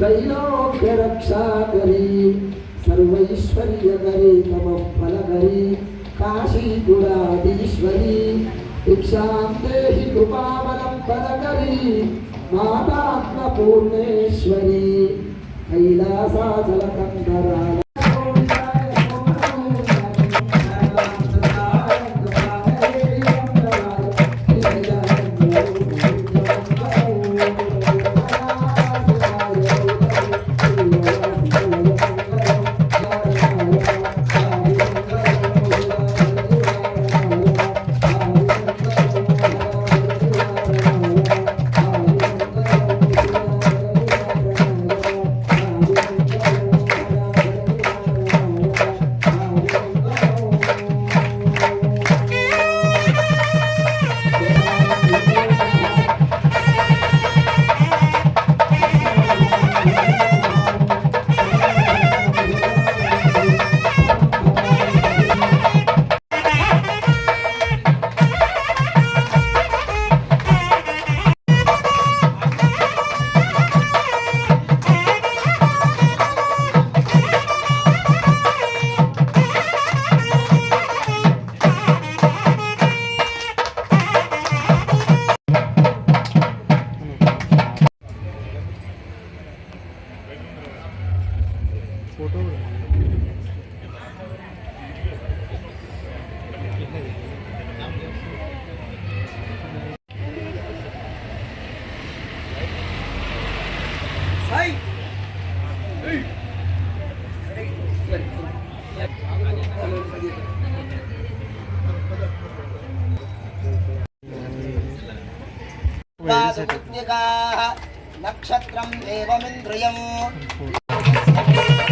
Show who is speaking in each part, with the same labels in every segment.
Speaker 1: త్రైలోక్య రక్షాకరి సర్వైశ్వర్యకరి తమ ఫలకరి కాశీపురాధీశ్వరి భిక్షాంతేహి కృపాబలం పదకరి మాతాత్మ పూర్ణేశ్వరి కైలాసాచల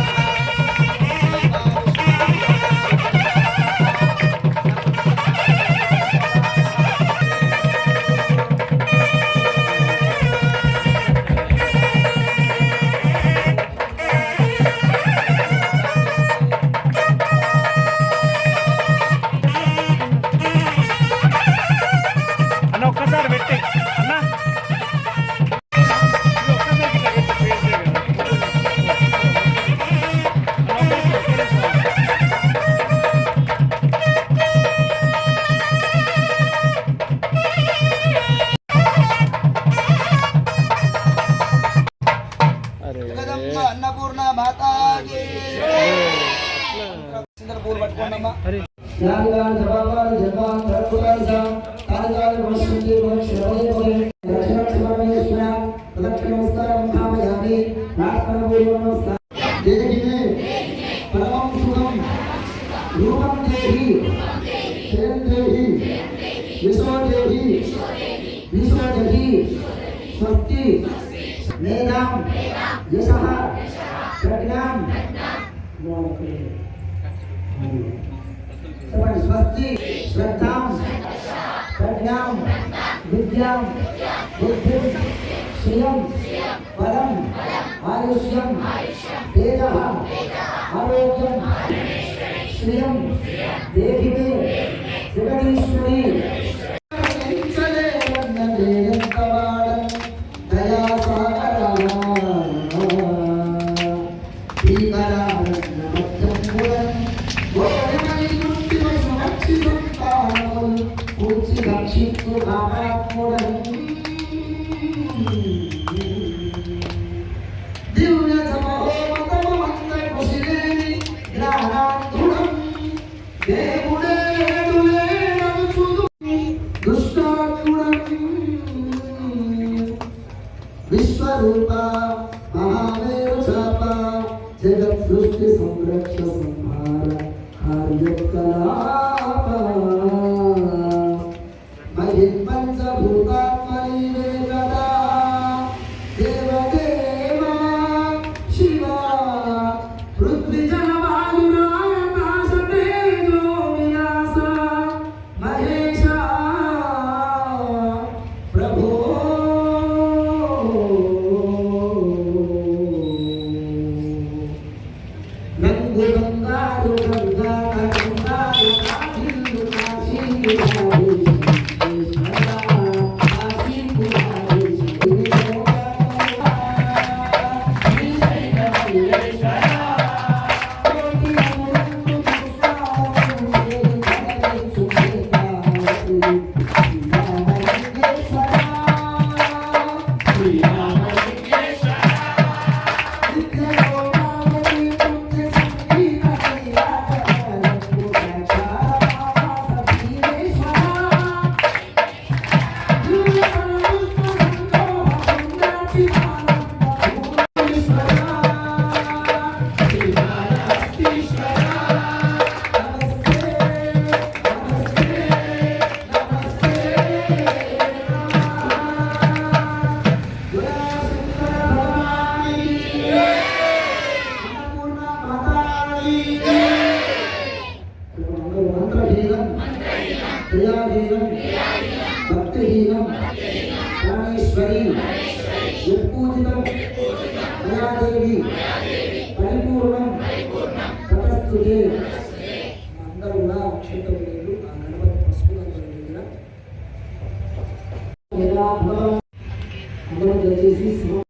Speaker 1: ప్రార్థన పూర్వ నమస్కారం దేహినే పరమం సుఖం రూపం దేహి క్షయం దేహి విశ్వ దేహి విశ్వ దేహి స్వస్తి वेदां यशः प्रज्ञां लोके सर्वाणि स्वस्ति, श्रद्धां, प्रज्ञां, विद्यां, बुद्धिं, श्रियं परम् आयुष्यं, तेजः, आरोग्यं, श्रियं देहि జగత్ సృష్టి సంరక్ష సంహార కార్యకలాప క్రియాహీనం భక్తిహీనం ప్రాణేశ్వరి యత్పూజితం